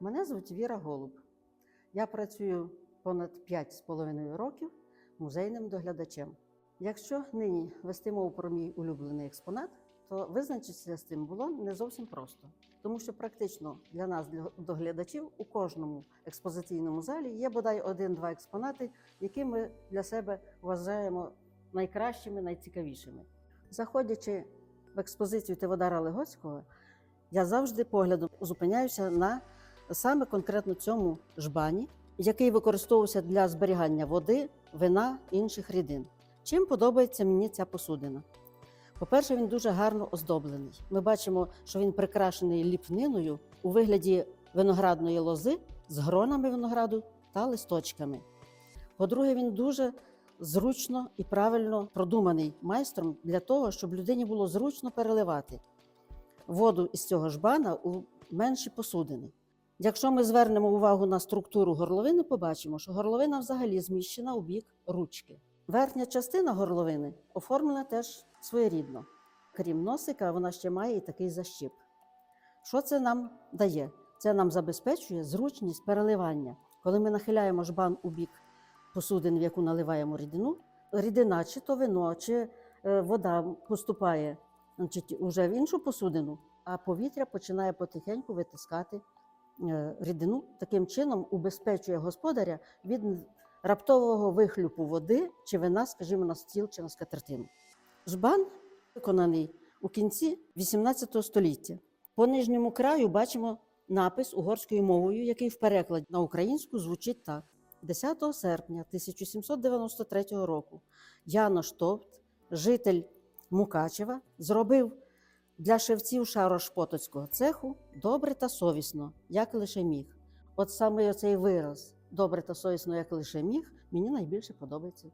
Мене звуть Віра Голуб. Я працюю понад 5,5 років музейним доглядачем. Якщо нині вести мову про мій улюблений експонат, то визначитися з цим було не зовсім просто, тому що практично для нас, для доглядачів, у кожному експозиційному залі є бодай один-два експонати, які ми для себе вважаємо найкращими, найцікавішими. Заходячи в експозицію Тиводара Легоцького, я завжди поглядом зупиняюся на саме конкретно цьому жбані, який використовувався для зберігання води, вина інших рідин. Чим подобається мені ця посудина? По-перше, він дуже гарно оздоблений. Ми бачимо, що він прикрашений ліпниною у вигляді виноградної лози з гронами винограду та листочками. По-друге, він дуже зручно і правильно продуманий майстром для того, щоб людині було зручно переливати воду із цього жбана у менші посудини. Якщо ми звернемо увагу на структуру горловини, побачимо, що горловина взагалі зміщена у бік ручки. Верхня частина горловини оформлена теж своєрідно. Крім носика, вона ще має і такий защіп. Що це нам дає? Це нам забезпечує зручність переливання. Коли ми нахиляємо жбан у бік посудини, в яку наливаємо рідину, рідина, чи то вино, чи е, вода поступає значить, уже в іншу посудину, а повітря починає потихеньку витискати рідину. Таким чином убезпечує господаря від раптового вихлюпу води чи вина, скажімо, на стіл чи на скатертину. Жбан виконаний у кінці XVIII століття. По нижньому краю бачимо напис угорською мовою, який в перекладі на українську звучить так: 10 серпня 1793 року Янош Товт, житель Мукачева, зробив для шевців шарошпотоцького цеху добре та совісно, як лише міг. От саме цей вираз добре та совісно, як лише міг, мені найбільше подобається